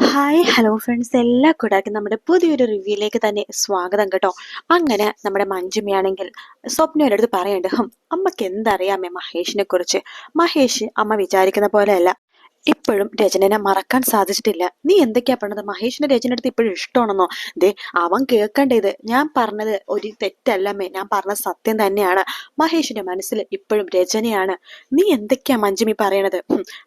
Hi hello friends എല്ലാ കൂടാക്കും നമ്മുടെ പുതിയൊരു റിവ്യൂയിലേക്ക് തന്നെ സ്വാഗതം കേട്ടോ. അങ്ങനെ നമ്മുടെ മഞ്ജുമയാണെങ്കിൽ സ്വപ്നയുടെ അടുത്ത് പറയണ്ട് അമ്മയ്ക്ക് എന്തറിയാമേ മഹേഷിനെ കുറിച്ച്? മഹേഷ് അമ്മ വിചാരിക്കുന്ന പോലെയല്ല. ഇപ്പോഴും രചനനെ മറക്കാൻ സാധിച്ചിട്ടില്ല. നീ എന്തൊക്കെയാ പറഞ്ഞത്? മഹേഷിന്റെ രചന അടുത്ത് ഇപ്പോഴും ഇഷ്ടമാണെന്നോ? ദേ അവൻ കേൾക്കേണ്ടത് ഞാൻ പറഞ്ഞത് ഒരു തെറ്റല്ലമ്മേ. ഞാൻ പറഞ്ഞ സത്യം തന്നെയാണ്. മഹേഷിന്റെ മനസ്സിൽ ഇപ്പോഴും രചനയാണ്. നീ എന്തൊക്കെയാ മഞ്ജുമി പറയണത്?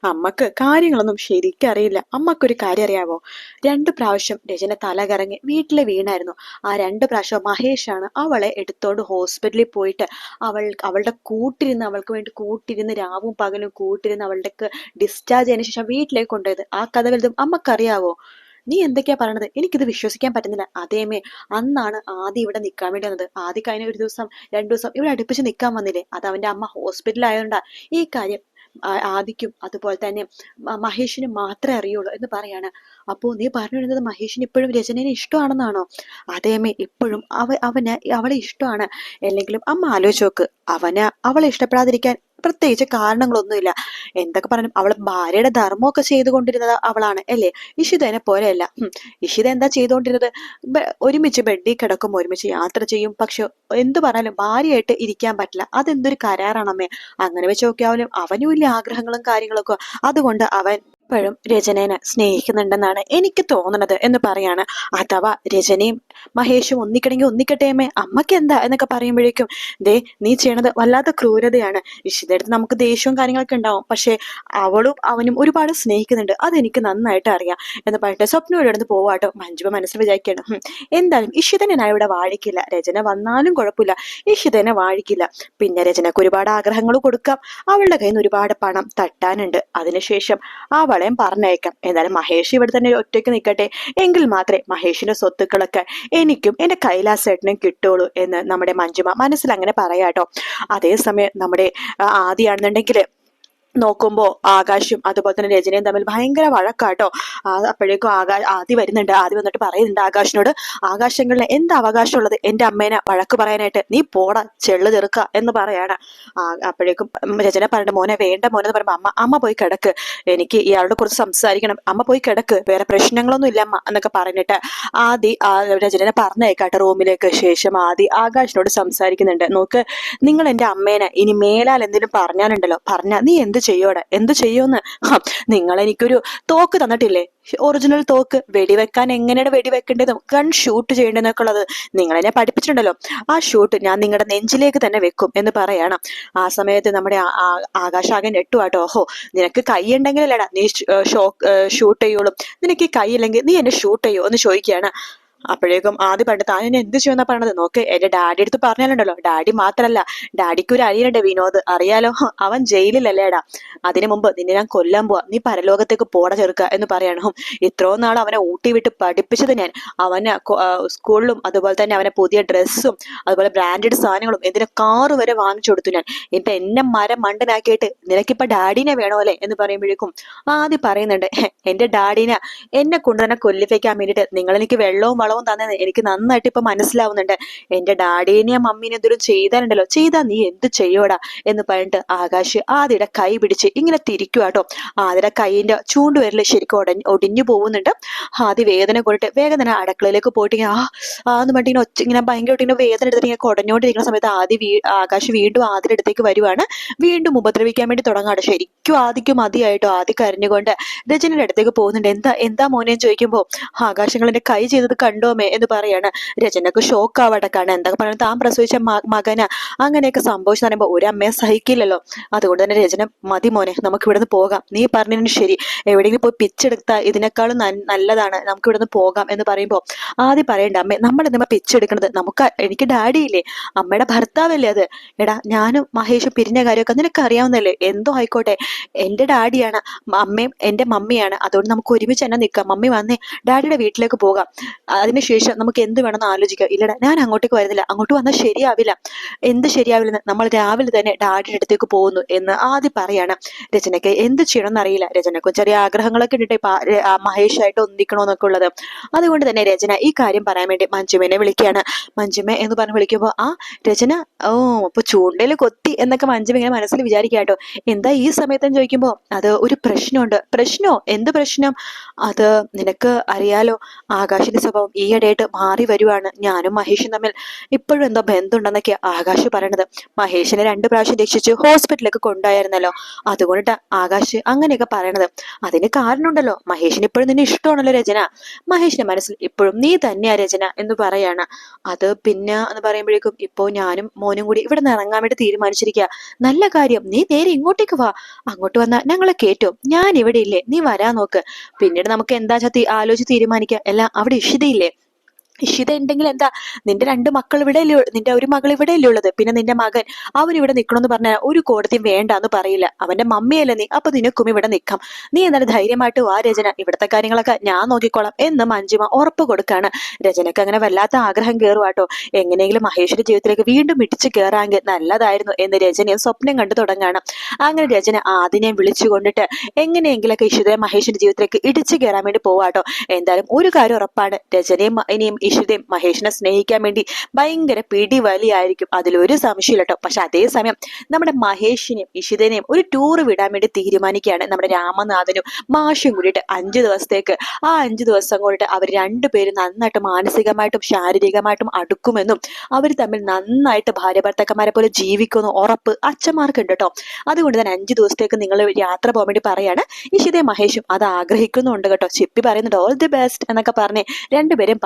അമ്മയ്ക്ക് കാര്യങ്ങളൊന്നും ശരിക്കും അറിയില്ല. അമ്മക്കൊരു കാര്യം അറിയാവോ? രണ്ട് പ്രാവശ്യം രചന തലകറങ്ങി വീട്ടിലെ വീണായിരുന്നു. ആ രണ്ട് പ്രാവശ്യം മഹേഷാണ് അവളെ എടുത്തോണ്ട് ഹോസ്പിറ്റലിൽ പോയിട്ട് അവൾ അവളുടെ കൂട്ടിരുന്ന് അവൾക്ക് വേണ്ടി കൂട്ടിരുന്ന് രാവും പകലും കൂട്ടിരുന്ന് അവളുടെ ഡിസ്ചാർജ് ശേഷം വീട്ടിലേക്ക് കൊണ്ടുപോയത്. ആ കഥ വലുതും അമ്മക്കറിയാവോ? നീ എന്തൊക്കെയാ പറയണത്? എനിക്കിത് വിശ്വസിക്കാൻ പറ്റുന്നില്ല. അതേമേ അന്നാണ് ആദ്യം ഇവിടെ നിൽക്കാൻ വേണ്ടി വന്നത്. ആദ്യ കഴിഞ്ഞ ഒരു ദിവസം രണ്ടു ദിവസം ഇവിടെ അടുപ്പിച്ച് നിൽക്കാൻ വന്നില്ലേ? അത് അവന്റെ അമ്മ ഹോസ്പിറ്റലിൽ ആയതുകൊണ്ടാ. ഈ കാര്യം ആദിക്കും അതുപോലെ തന്നെ മഹേഷിന് മാത്രമേ അറിയുള്ളൂ എന്ന് പറയാണ്. അപ്പോ നീ പറഞ്ഞു വരുന്നത് മഹേഷിന് ഇപ്പോഴും രചനയെ ഇഷ്ടമാണെന്നാണോ? അതേമേ ഇപ്പോഴും അവ അവന് അവളെ ഇഷ്ടമാണ്. അല്ലെങ്കിലും അമ്മ ആലോചിച്ച് നോക്ക്. അവന് അവളെ ഇഷ്ടപ്പെടാതിരിക്കാൻ പ്രത്യേകിച്ച് കാരണങ്ങളൊന്നുമില്ല. എന്തൊക്കെ പറഞ്ഞു അവൾ ഭാര്യയുടെ ധർമ്മമൊക്കെ ചെയ്തുകൊണ്ടിരുന്നത് അവളാണ് അല്ലേ? ഇഷിതനെ പോലെയല്ല. ഇഷിത എന്താ ചെയ്തുകൊണ്ടിരുന്നത്? ഒരുമിച്ച് ബെഡിൽ കിടക്കും ഒരുമിച്ച് യാത്ര ചെയ്യും. പക്ഷെ എന്ത് പറഞ്ഞാലും ഭാര്യയായിട്ട് ഇരിക്കാൻ പറ്റില്ല. അതെന്തൊരു കരാറാണമ്മേ. അങ്ങനെ വെച്ച് നോക്കിയാലും അവനും ഇല്ല ആഗ്രഹങ്ങളും കാര്യങ്ങളൊക്കെ. അതുകൊണ്ട് അവൻ ഇപ്പോഴും രചനേനെ സ്നേഹിക്കുന്നുണ്ടെന്നാണ് എനിക്ക് തോന്നുന്നത് എന്ന് പറയാണ്. അഥവാ രചനയും മഹേഷും ഒന്നിക്കണമെങ്കിൽ ഒന്നിക്കട്ടേമേ അമ്മയ്ക്ക് എന്താ എന്നൊക്കെ പറയുമ്പോഴേക്കും ദേ നീ ചെയ്യണത് വല്ലാത്ത ക്രൂരതയാണ്. ഇഷിതടുത്ത് നമുക്ക് ദേഷ്യവും കാര്യങ്ങളൊക്കെ ഉണ്ടാവും. പക്ഷേ അവളും അവനും ഒരുപാട് സ്നേഹിക്കുന്നുണ്ട്. അതെനിക്ക് നന്നായിട്ട് അറിയാം എന്ന് പറഞ്ഞിട്ട് സ്വപ്നം ഇവിടെ അടുത്ത് പോവാട്ടോ മഞ്ജുമ മനസ്സിൽ വിചാരിക്കണം "ഹും, എന്തായാലും ഇഷിതനെ ഞാൻ ഇവിടെ വാഴിക്കില്ല. രചന വന്നാലും കുഴപ്പമില്ല. ഇഷിതനെ വാഴിക്കില്ല. പിന്നെ രചനക്ക് ഒരുപാട് ആഗ്രഹങ്ങൾ കൊടുക്കാം. അവളുടെ കയ്യിൽ നിന്ന് ഒരുപാട് പണം തട്ടാനുണ്ട്. അതിനുശേഷം അവളെയും പറഞ്ഞയക്കാം. എന്നാലും മഹേഷ് ഇവിടെ തന്നെ ഒറ്റയ്ക്ക് നിൽക്കട്ടെ എങ്കിൽ മാത്രമേ മഹേഷിന്റെ സ്വത്തുക്കളൊക്കെ എനിക്കും എന്റെ കൈലാസേട്ടനും കിട്ടുള്ളൂ എന്ന് നമ്മുടെ മഞ്ജുമ മനസ്സിൽ അങ്ങനെ പറയാട്ടോ. അതേസമയം നമ്മുടെ ആദിയാണെന്നുണ്ടെങ്കിൽ നോക്കുമ്പോ ആകാശും അതുപോലെ തന്നെ രചനയും തമ്മിൽ ഭയങ്കര വഴക്കാട്ടോ. അപ്പോഴേക്കും ആകാ ആദി വരുന്നുണ്ട്. ആദ്യം വന്നിട്ട് പറയുന്നുണ്ട് ആകാശിനോട് ആകാശങ്ങളിൽ എന്താ അവകാശമുള്ളത്? എന്റെ അമ്മേനെ വഴക്ക് പറയാനായിട്ട് നീ പോടാ ചെള്ളു തീർക്ക എന്ന് പറയാണ്. അപ്പോഴേക്കും രചന പറഞ്ഞിട്ട് മോനെ വേണ്ട മോനെ എന്ന് പറയുമ്പോൾ അമ്മ അമ്മ പോയി കിടക്ക്. എനിക്ക് ഇയാളോട് കുറച്ച് സംസാരിക്കണം. അമ്മ പോയി കിടക്ക്. വേറെ പ്രശ്നങ്ങളൊന്നും ഇല്ല അമ്മ എന്നൊക്കെ പറഞ്ഞിട്ട് ആദി രചനനെ പറഞ്ഞേക്കാട്ടെ റൂമിലേക്ക്. ശേഷം ആദി ആകാശിനോട് സംസാരിക്കുന്നുണ്ട്. നോക്ക് നിങ്ങൾ എന്റെ അമ്മേനെ ഇനി മേലാൽ എന്തെങ്കിലും പറഞ്ഞാലുണ്ടല്ലോ. പറഞ്ഞാൽ നീ എന്ത് ചെയ്യോടെ? എന്ത് ചെയ്യുമെന്ന്? നിങ്ങൾ എനിക്കൊരു തോക്ക് തന്നിട്ടില്ലേ? ഒറിജിനൽ തോക്ക്. വെടിവെക്കാൻ എങ്ങനെയാണ് വെടിവെക്കേണ്ടതും? ഗൺ ഷൂട്ട് ചെയ്യേണ്ടതെന്നൊക്കെ ഉള്ളത്. നിങ്ങൾ എന്നെ പഠിപ്പിച്ചിട്ടുണ്ടല്ലോ. ആ ഷൂട്ട് ഞാൻ നിങ്ങളുടെ നെഞ്ചിലേക്ക് തന്നെ വെക്കും എന്ന് പറയണം. ആ സമയത്ത് നമ്മുടെ ആകാശാകൻ ആ- ആട്ടോ. ഓഹോ നിനക്ക് കൈ ഉണ്ടെങ്കിലല്ലേടാ? നീ ഷോക്ക് ഷൂട്ട് ചെയ്യുള്ളൂ. നിനക്ക് കൈ ഇല്ലെങ്കിൽ നീ എന്നെ ഷൂട്ട് ചെയ്യോ എന്ന് ചോദിക്കുകയാണ്. അപ്പോഴേക്കും ആദ്യം പണ്ട് താൻ എന്നെ എന്ത് ചെയ്യുമെന്നാ പറഞ്ഞത് നോക്ക് എന്റെ ഡാഡി അടുത്ത് പറഞ്ഞാലുണ്ടല്ലോ ഡാഡി മാത്രല്ല ഡാഡിക്ക് ഒരു അനിയനുണ്ട് വിനോദ്. അറിയാലോ അവൻ ജയിലിലല്ലേടാ അതിനു മുമ്പ് നിന്നെ ഞാൻ കൊല്ലാൻ പോവാ. നീ പരലോകത്തേക്ക് പോട ചെറുക്ക എന്ന് പറയണം. ഇത്രയും നാൾ അവനെ ഊട്ടി വിട്ട് പഠിപ്പിച്ചത് ഞാൻ. അവനെ സ്കൂളിലും അതുപോലെ തന്നെ അവനെ പുതിയ ഡ്രസ്സും അതുപോലെ ബ്രാൻഡഡ് സാധനങ്ങളും എന്തിനെ കാറ് വരെ വാങ്ങിച്ചു കൊടുത്തു ഞാൻ. എന്നിട്ട് എന്നെ മരം മണ്ടനാക്കിയിട്ട് നിനക്കിപ്പോ ഡാഡിനെ വേണോ അല്ലേ എന്ന് പറയുമ്പോഴേക്കും ആദ്യം പറയുന്നുണ്ട് എന്റെ ഡാഡിനെ എന്നെ കൊണ്ടുതന്നെ കൊല്ലിപ്പിക്കാൻ വേണ്ടിയിട്ട് നിങ്ങൾ എനിക്ക് വെള്ളവും വളവും തന്നെ എനിക്ക് നന്നായിട്ട് ഇപ്പൊ മനസ്സിലാവുന്നുണ്ട്. എന്റെ ഡാഡീനെയും മമ്മീനെ എന്തെങ്കിലും ചെയ്താലുണ്ടല്ലോ. ചെയ്താ നീ എന്ത് ചെയ്യോടാ എന്ന് പറഞ്ഞിട്ട് ആകാശ് ആദ്യയുടെ കൈ പിടിച്ച് ഇങ്ങനെ തിരിക്കുവാട്ടോ ആദ്യയുടെ കൈയിന്റെ ചൂണ്ടുവരൽ ശരിക്കും ഒടഞ്ഞ് ഒടിഞ്ഞു പോകുന്നുണ്ട്. ആദ്യ വേദന കൊണ്ടിട്ട് വേഗം തന്നെ അടുക്കളയിലേക്ക് പോയിട്ട് ഇങ്ങനെ ആ ആ എന്ന് പറഞ്ഞിട്ട് ഇങ്ങനെ ഒച്ച ഇങ്ങനെ ഭയങ്കരമായിട്ട് ഇങ്ങനെ വേദന എടുത്തിട്ട് ഇങ്ങനെ കുടഞ്ഞോണ്ടിരിക്കുന്ന സമയത്ത് ആദ്യ വീ ആകാശ് വീണ്ടും ആദ്യയുടെ അടുത്തേക്ക് വരുവാണ്. വീണ്ടും ഉപദ്രവിക്കാൻ വേണ്ടി തുടങ്ങാണ് ശരിക്കും ആദിക്കും മതിയായിട്ടോ? ആദ്യ കരഞ്ഞുകൊണ്ട് രജനിയുടെ അടുത്തേക്ക് പോകുന്നുണ്ട്. എന്താ എന്താ മോനെ ചോദിക്കുമ്പോൾ ആകാശങ്ങൾ എന്റെ കൈ ചെയ്തത് കണ്ടോമേ എന്ന് പറയാണ്. രചനക്ക് ഷോക്ക് ആവടക്കാണ്. എന്തൊക്കെ പറയുന്നത്? താൻ പ്രസവിച്ച മകന് അങ്ങനെയൊക്കെ സംഭവിച്ചു പറയുമ്പോൾ ഒരു അമ്മയെ സഹിക്കില്ലല്ലോ. അതുകൊണ്ട് തന്നെ രചന മതി മോനെ നമുക്ക് ഇവിടുന്ന് പോകാം. നീ പറഞ്ഞതിന് ശരി. എവിടെയെങ്കിലും പോയി പിച്ചെടുത്താൽ ഇതിനേക്കാളും നല്ലതാണ്. നമുക്ക് ഇവിടുന്ന് പോകാം. എന്ന് പറയുമ്പോൾ ആദ്യം പറയണ്ട അമ്മേ നമ്മൾ എന്തുമ്പോ പിച്ചെടുക്കണത്? നമുക്ക് എനിക്ക് ഡാഡി ഇല്ലേ? അമ്മയുടെ ഭർത്താവല്ലേ അത്? എടാ ഞാനും മഹേഷും പിരിഞ്ഞ കാര്യമൊക്കെ നിനക്ക് അറിയാവുന്നല്ലേ എന്തോ ആയിക്കോട്ടെ. എന്റെ ഡാഡിയാണ് അമ്മയും എന്റെ മമ്മിയാണ്. അതുകൊണ്ട് നമുക്ക് ഒരുമിച്ച് തന്നെ നിൽക്കാം. മമ്മി വന്നേ ഡാഡിയുടെ വീട്ടിലേക്ക് പോകാം. അതിനുശേഷം നമുക്ക് എന്ത് വേണമെന്ന് ആലോചിക്കാം. ഇല്ലടാ ഞാൻ അങ്ങോട്ടേക്ക് വരുന്നില്ല. അങ്ങോട്ട് വന്നാൽ ശരിയാവില്ല. എന്ത് ശരിയാവില്ലെന്ന് നമ്മൾ രാവിലെ തന്നെ ഡാഡിയുടെ അടുത്തേക്ക് പോകുന്നു എന്ന് ആദ്യം പറയാണ് രചനയ്ക്ക്. എന്ത് ചെയ്യണമെന്ന് അറിയില്ല. രചനക്കും ചെറിയ ആഗ്രഹങ്ങളൊക്കെ ഉണ്ട്. മഹേഷായിട്ട് ഒന്നിക്കണമെന്നൊക്കെ ഉള്ളത്. അതുകൊണ്ട് തന്നെ രചന ഈ കാര്യം പറയാൻ വേണ്ടി മഞ്ജുമേനെ വിളിക്കുകയാണ്. മഞ്ജുമ എന്ന് പറഞ്ഞ് വിളിക്കുമ്പോൾ ആ രചന ഓ അപ്പൊ ചൂണ്ടയിൽ കൊത്തി എന്നൊക്കെ മഞ്ജുമ ഇങ്ങനെ മനസ്സിൽ വിചാരിക്കാട്ടോ എന്താ ഈ സമയത്തെന്ന് ചോദിക്കുമ്പോൾ അത് ഒരു പ്രശ്നമുണ്ട്. പ്രശ്നോ? എന്ത് പ്രശ്നം? അത് നിനക്ക് അറിയാലോ. ആകാശിന്റെ സ്വഭാവം ഈയിടെയായിട്ട് മാറി വരുവാണ് ഞാനും മഹേഷും തമ്മിൽ. ഇപ്പോഴും എന്തോ ബന്ധമുണ്ടെന്നൊക്കെ ആകാശ് പറയണത്. മഹേഷിനെ രണ്ട് പ്രാവശ്യം രക്ഷിച്ച് ഹോസ്പിറ്റലിലേക്ക് കൊണ്ടുപോയായിരുന്നല്ലോ. അതുകൊണ്ടിട്ട് ആകാശ് അങ്ങനെയൊക്കെ പറയണത്. അതിന് കാരണമുണ്ടല്ലോ. മഹേഷിന് ഇപ്പോഴും നിന്നെ ഇഷ്ടമാണല്ലോ രചന. മഹേഷിന്റെ മനസ്സിൽ ഇപ്പോഴും നീ തന്നെയാ രചന എന്ന് പറയാണ്. അത് പിന്നെ എന്ന് പറയുമ്പോഴേക്കും ഇപ്പോ ഞാനും മോനും കൂടി ഇവിടെ നിന്ന് ഇറങ്ങാൻ വേണ്ടി തീരുമാനിച്ചിരിക്കുക നല്ല കാര്യം. നീ നേരെ ഇങ്ങോട്ടേക്ക് വാ. അങ്ങോട്ട് വന്നാൽ ഞങ്ങളെ കേറ്റും. ഞാൻ ഇവിടെ ഇല്ലേ. നീ വരാൻ നോക്ക്. പിന്നീട് നമുക്ക് എന്താ ചത്തി ആലോചിച്ച് തീരുമാനിക്കാം. എല്ലാം അവിടെ ഇഷിതയില്ലേ? ഇഷിത ഉണ്ടെങ്കിൽ എന്താ? നിന്റെ രണ്ട് മക്കൾ ഇവിടെ അല്ലേ നിന്റെ ഒരു മകൾ ഇവിടെ അല്ലേ ഉള്ളത്. പിന്നെ നിന്റെ മകൻ അവൻ ഇവിടെ നിൽക്കണമെന്ന് പറഞ്ഞാൽ ഒരു കോടതിയും വേണ്ട എന്ന് പറയില്ല. അവന്റെ മമ്മിയല്ലേ നീ അപ്പൊ നിനക്കും ഇവിടെ നിൽക്കാം നീ എന്നാലും ധൈര്യമായിട്ട് വാ രചന. ഇവിടുത്തെ കാര്യങ്ങളൊക്കെ ഞാൻ നോക്കിക്കോളാം എന്ന് മഞ്ജിമ ഉറപ്പ് കൊടുക്കാണ്. രചനക്ക് അങ്ങനെ വല്ലാത്ത ആഗ്രഹം കയറുവാട്ടോ എങ്ങനെയെങ്കിലും മഹേഷിന്റെ ജീവിതത്തിലേക്ക് വീണ്ടും ഇടിച്ചു കയറാമെങ്കിൽ നല്ലതായിരുന്നു എന്ന് രചനയും സ്വപ്നം കണ്ടു തുടങ്ങാണ്. അങ്ങനെ രചന ആദിനെ വിളിച്ചു കൊണ്ടിട്ട് എങ്ങനെയെങ്കിലൊക്കെ ഇഷിതയെ മഹേഷിന്റെ ജീവിതത്തിലേക്ക് ഇടിച്ചു കയറാൻ വേണ്ടി പോവാട്ടോ എന്തായാലും ഒരു കാര്യം ഉറപ്പാണ്. രചനയും ഇനിയും ഇഷിതയും മഹേഷിനെ സ്നേഹിക്കാൻ വേണ്ടി ഭയങ്കര പിടി വലിയായിരിക്കും അതിലൊരു സംശയമില്ല കേട്ടോ. പക്ഷെ അതേസമയം നമ്മുടെ മഹേഷിനെയും ഇഷിതനെയും ഒരു ടൂർ വിടാൻ വേണ്ടി തീരുമാനിക്കുകയാണ് നമ്മുടെ രാമനാഥനും മാഷും കൂടിയിട്ട്. അഞ്ചു ദിവസത്തേക്ക് ആ അഞ്ചു ദിവസം കൊണ്ടിട്ട് അവർ രണ്ടുപേരും നന്നായിട്ട് മാനസികമായിട്ടും ശാരീരികമായിട്ടും അടുക്കുമെന്നും അവർ തമ്മിൽ നന്നായിട്ട് ഭാര്യ ഭർത്താക്കന്മാരെ പോലെ ജീവിക്കുമെന്ന് ഉറപ്പ് അച്ഛന്മാർക്കുണ്ട് കേട്ടോ. അതുകൊണ്ട് തന്നെ അഞ്ചു ദിവസത്തേക്ക് നിങ്ങൾ യാത്ര പോകാൻ വേണ്ടി പറയാണ്. ഇഷിതയും മഹേഷും അത് ആഗ്രഹിക്കുന്നുണ്ട് കേട്ടോ. ചിപ്പി പറയുന്നുണ്ട് ഓൾ ദി ബെസ്റ്റ് എന്നൊക്കെ പറഞ്ഞ് രണ്ടുപേരും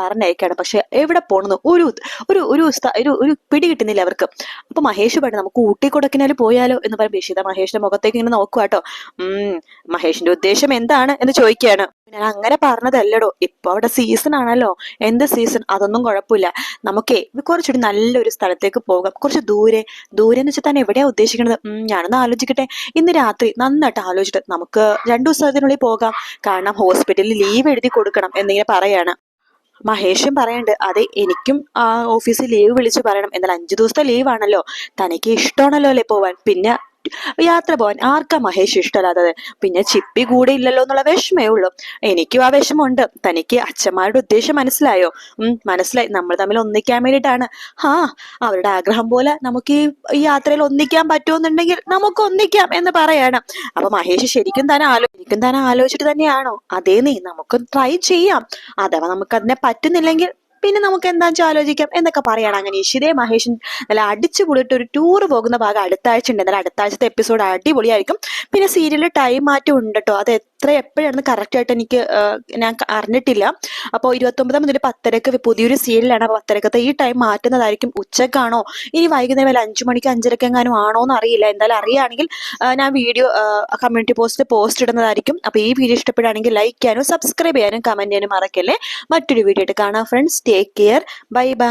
പറഞ്ഞയക്കാണ് പക്ഷെ എവിടെ പോണെന്ന് ഒരു ഒരു ഒരു ഒരു ഒരു പിടി കിട്ടുന്നില്ല അവർക്ക്. അപ്പൊ മഹേഷ് പറഞ്ഞു നമുക്ക് ഊട്ടി കൊടക്കിനാൽ പോയാലോ? എന്ന് പറയുമ്പോൾ ഇഷിത മഹേഷിന്റെ മുഖത്തേക്ക് ഇങ്ങനെ നോക്കുക കേട്ടോ ഉം മഹേഷിന്റെ ഉദ്ദേശം എന്താണ്? എന്ന് ചോദിക്കുകയാണ്. ഞാൻ അങ്ങനെ പറഞ്ഞതല്ലടോ. ഇപ്പൊ അവിടെ സീസൺ ആണല്ലോ. എന്ത് സീസൺ അതൊന്നും കുഴപ്പമില്ല. നമുക്കേ കുറച്ചൊരു നല്ലൊരു സ്ഥലത്തേക്ക് പോകാം. കുറച്ച് ദൂരെ ദൂരെ എന്ന് വെച്ചാൽ തന്നെ എവിടെയാ ഉദ്ദേശിക്കുന്നത് ഞാനൊന്ന് ആലോചിക്കട്ടെ. ഇന്ന് രാത്രി നന്നായിട്ട് ആലോചിച്ചിട്ട് നമുക്ക് രണ്ടു ദിവസത്തിനുള്ളിൽ പോകാം. കാരണം ഹോസ്പിറ്റലിൽ ലീവ് എഴുതി കൊടുക്കണം എന്നിങ്ങനെ പറയാണ്. മഹേഷും പറയണ്ട് അതെ എനിക്കും ആ ഓഫീസിൽ ലീവ് വിളിച്ച് പറയണം. എന്നാൽ അഞ്ചു ദിവസത്തെ ലീവ് ആണല്ലോ. തനിക്ക് ഇഷ്ടമാണല്ലോ അല്ലേ പോവാൻ. പിന്നെ യാത്ര പോവാൻ ആർക്കാ മഹേഷ് ഇഷ്ടമല്ലാത്തത്? പിന്നെ ചിപ്പി കൂടെ ഇല്ലല്ലോ എന്നുള്ള വിഷമേ ഉള്ളൂ. എനിക്കും ആ വിഷമമുണ്ട്. തനിക്ക് അച്ഛന്മാരുടെ ഉദ്ദേശം മനസ്സിലായോ? ഉം മനസ്സിലായി. നമ്മൾ തമ്മിൽ ഒന്നിക്കാൻ വേണ്ടിയിട്ടാണ്. ആ അവരുടെ ആഗ്രഹം പോലെ നമുക്ക് ഈ യാത്രയിൽ ഒന്നിക്കാൻ പറ്റുമെന്നുണ്ടെങ്കിൽ നമുക്ക് ഒന്നിക്കാം എന്ന് പറയണം. അപ്പൊ മഹേഷ് ശരിക്കും തന്നെ ആലോ ശരിക്കും തന്നെ ആലോചിച്ചിട്ട് തന്നെയാണോ? അതേ നീ നമുക്ക് ട്രൈ ചെയ്യാം. അഥവാ നമുക്ക് അതിനെ പറ്റുന്നില്ലെങ്കിൽ പിന്നെ നമുക്ക് എന്താ വെച്ചാൽ ആലോചിക്കാം. എന്നൊക്കെ പറയണം അങ്ങനെ ഇഷിതേ മഹേഷൻ നല്ല അടിച്ചു പൊളിയിട്ട് ഒരു ടൂർ പോകുന്ന ഭാഗം അടുത്ത ആഴ്ച ഉണ്ട്. എന്നാലും അടുത്ത ആഴ്ചത്തെ എപ്പിസോഡ് അടിപൊളിയായിരിക്കും. പിന്നെ സീരിയലിൽ ടൈം മാറ്റം ഉണ്ട് കേട്ടോ അത് എത്ര എപ്പോഴാണെന്ന് കറക്റ്റ് ആയിട്ട് എനിക്ക് ഞാൻ അറിഞ്ഞിട്ടില്ല. അപ്പോൾ ഇരുപത്തൊമ്പതാം മുതൽ പത്തരക്ക് പുതിയൊരു സീരിയലാണ് അപ്പോൾ പത്തരക്കത്തെ ഈ ടൈം മാറ്റുന്നതായിരിക്കും ഉച്ചക്കാണോ? ഇനി വൈകുന്നേരം വല്ല അഞ്ചു മണിക്ക് അഞ്ചരക്ക് എങ്ങാനും ആണോ എന്ന് അറിയില്ല. എന്തായാലും അറിയുകയാണെങ്കിൽ ഞാൻ വീഡിയോ കമ്മ്യൂണിറ്റി പോസ്റ്റിൽ പോസ്റ്റ് ഇടുന്നതായിരിക്കും. അപ്പോൾ ഈ വീഡിയോ ഇഷ്ടപ്പെടുകയാണെങ്കിൽ ലൈക്ക് ചെയ്യാനും സബ്സ്ക്രൈബ് ചെയ്യാനും കമന്റ് ചെയ്യാനും മറക്കല്ലേ? മറ്റൊരു വീഡിയോ ആയിട്ട് കാണാം friends take care bye bye